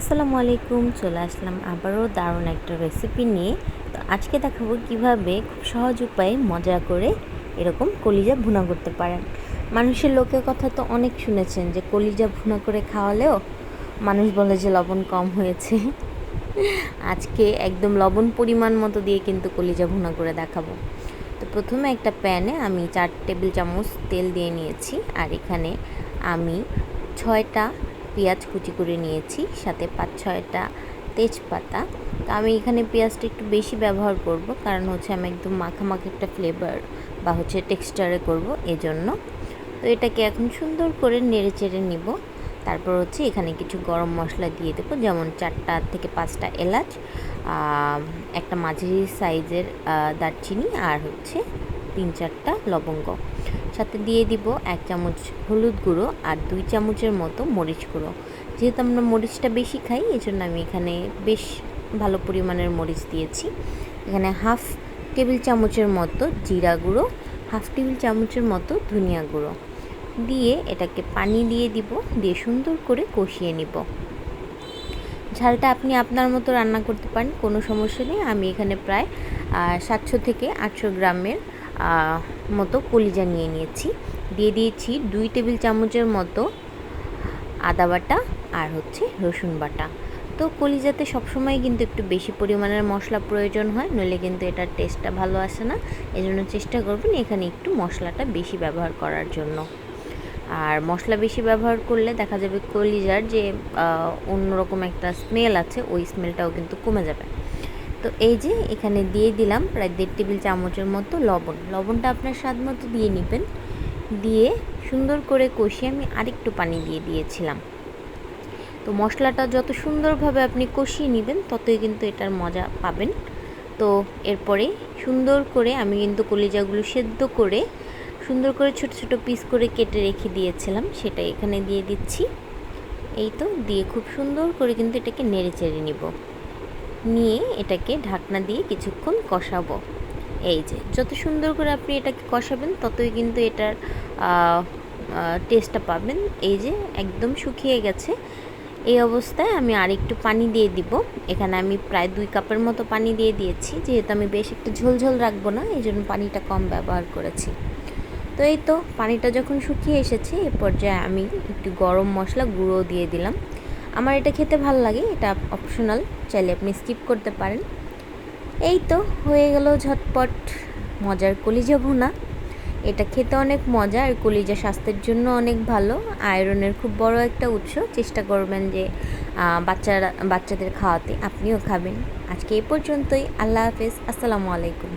আসসালামু আলাইকুম, চলে আসলাম আবারও দারুণ একটা রেসিপি নিয়ে। তো আজকে দেখাবো কীভাবে খুব সহজ উপায়ে মজা করে এরকম কলিজা ভুনা করতে পারেন। মানুষের লোকের কথা তো অনেক শুনেছেন যে কলিজা ভুনা করে খাওয়ালেও মানুষ বলে যে লবণ কম হয়েছে। আজকে একদম লবণ পরিমাণ মতো দিয়ে কিন্তু কলিজা ভুনা করে দেখাবো। তো প্রথমে একটা প্যানে আমি চার টেবিল চামচ তেল দিয়ে নিয়েছি আর এখানে আমি ছয়টা পেঁয়াজ কুচি করে নিয়েছি, সাথে পাঁচ ছয়টা তেজপাতা। তো আমি এখানে পেঁয়াজটা একটু বেশি ব্যবহার করব, কারণ হচ্ছে আমি একদম মাখামাখি একটা ফ্লেভার বা হচ্ছে টেক্সচারে করব এজন্য। তো এটাকে এখন সুন্দর করে নেড়ে চেড়ে নিব। তারপর হচ্ছে এখানে কিছু গরম মশলা দিয়ে দেবো, যেমন চারটা থেকে পাঁচটা এলাচ একটা মাঝারি সাইজের দারচিনি, আর হচ্ছে তিন চারটা লবঙ্গ। সাথে দিয়ে দিব এক চামচ হলুদ গুঁড়ো আর দুই চামচের মতো মরিচ গুঁড়ো। যেহেতু আমরা মরিচটা বেশি খাই এই জন্য আমি এখানে বেশ ভালো পরিমাণের মরিচ দিয়েছি। এখানে হাফ টেবিল চামচের মতো জিরা গুঁড়ো, হাফ টেবিল চামচের মতো ধনিয়া গুঁড়ো। দিয়ে এটাকে পানি দিয়ে দিব, দিয়ে সুন্দর করে কষিয়ে নিব। ঝালটা আপনি আপনার মতো রান্না করতে পারেন, কোনো সমস্যা নেই। আমি এখানে প্রায় সাতশো থেকে আটশো গ্রামের মতো কলিজা নিয়ে নিয়েছি। দিয়ে দিয়েছি দুই টেবিল চামচের মতো আদা বাটা আর হচ্ছে রসুন বাটা। তো কলিজাতে সবসময় কিন্তু একটু বেশি পরিমাণের মশলা প্রয়োজন হয়, নইলে কিন্তু এটার টেস্টটা ভালো আসে না। এই জন্য চেষ্টা করবেন এখানে একটু মশলাটা বেশি ব্যবহার করার জন্য। আর মশলা বেশি ব্যবহার করলে দেখা যাবে কলিজার যে অন্যরকম একটা স্মেল আছে, ওই স্মেলটাও কিন্তু কমে যাবে। তো এই যে এখানে দিয়ে দিলাম প্রায় দেড় টেবিল চামচের মতো লবণ। লবণটা আপনার স্বাদ মতো দিয়ে নেবেন। দিয়ে সুন্দর করে কষিয়ে আমি আরেকটু পানি দিয়ে দিয়েছিলাম। তো মশলাটা যত সুন্দরভাবে আপনি কষিয়ে নেবেন, ততই কিন্তু এটার মজা পাবেন। তো এরপরে সুন্দর করে আমি কিন্তু কলিজাগুলো সেদ্ধ করে, সুন্দর করে ছোট ছোট পিস করে কেটে রেখে দিয়েছিলাম। সেটা এখানে দিয়ে দিচ্ছি। এই তো, দিয়ে খুব সুন্দর করে কিন্তু এটাকে নেড়ে চেড়ে নিব। নিয়ে এটাকে ঢাকনা দিয়ে কিছুক্ষণ কষাবো। এই যে, যত সুন্দর করে আপনি এটাকে কষাবেন, ততই কিন্তু এটার টেস্টটা পাবেন। এই যে, একদম শুকিয়ে গেছে। এই অবস্থায় আমি আরেকটু পানি দিয়ে দিব। এখানে আমি প্রায় দুই কাপের মতো পানি দিয়ে দিয়েছি। যেহেতু আমি বেশ একটু ঝোলঝোল রাখব না, এই জন্য পানিটা কম ব্যবহার করেছি। তো এই তো, পানিটা যখন শুকিয়ে এসেছে, এ পর্যায়ে আমি একটু গরম মশলা গুঁড়ো দিয়ে দিলাম। আমার এটা খেতে ভালো লাগে, এটা অপশনাল চাইলে আপনি স্কিপ করতে পারেন। এই তো, হয়ে গেল ঝটপট মজার কলিজা ভুনা। এটা খেতে অনেক মজা, আর কলিজা স্বাস্থ্যের জন্য অনেক ভালো। আয়রনের খুব বড় একটা উৎস। চেষ্টা করবেন যে বাচ্চারা, বাচ্চাদের খাওয়াতে। আপনিও খাবেন। আজকে এই পর্যন্তই। আল্লাহ হাফেজ। আসসালামু আলাইকুম।